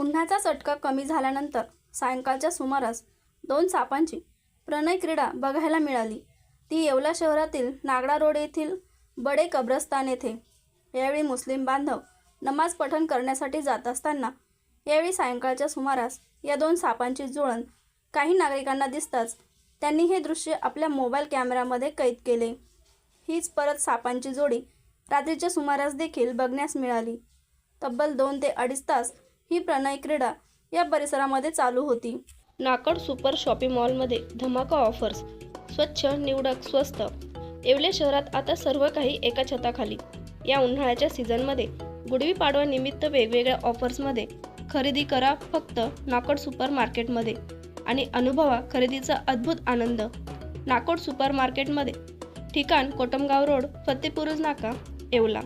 उन्हाचा चटका कमी झाल्यानंतर सायंकाळच्या सुमारास दोन सापांची प्रणय क्रीडा बघायला मिळाली. ती येवला शहरातील नागडा रोड येथील बडे कब्रस्तान येथे. यावेळी मुस्लिम बांधव नमाज पठण करण्यासाठी जात असताना यावेळी सायंकाळच्या सुमारास या दोन सापांची जुळण काही नागरिकांना दिसताच त्यांनी हे दृश्य आपल्या मोबाईल कॅमेऱ्यामध्ये कैद केले. हीच परत सापांची जोडी रात्रीच्या सुमारास देखील बघण्यास मिळाली. तब्बल दोन ते अडीच तास ही प्रणय क्रीडा या परिसरामध्ये चालू होती. नाकड सुपर शॉपिंग मॉलमध्ये धमाका ऑफर्स. स्वच्छ निवडक स्वस्त. येवले शहरात आता सर्व काही एका छताखाली. या उन्हाळ्याच्या सीझनमध्ये गुडवी पाडवानिमित्त वेगवेगळ्या ऑफर्समध्ये खरेदी करा फक्त नाकड सुपर मार्केटमध्ये आणि अनुभवा खरेदीचा अद्भुत आनंद. नाकोड सुपर मार्केटमध्ये ठिकाण कोटमगाव रोड फतेपुरुज नाका येवला.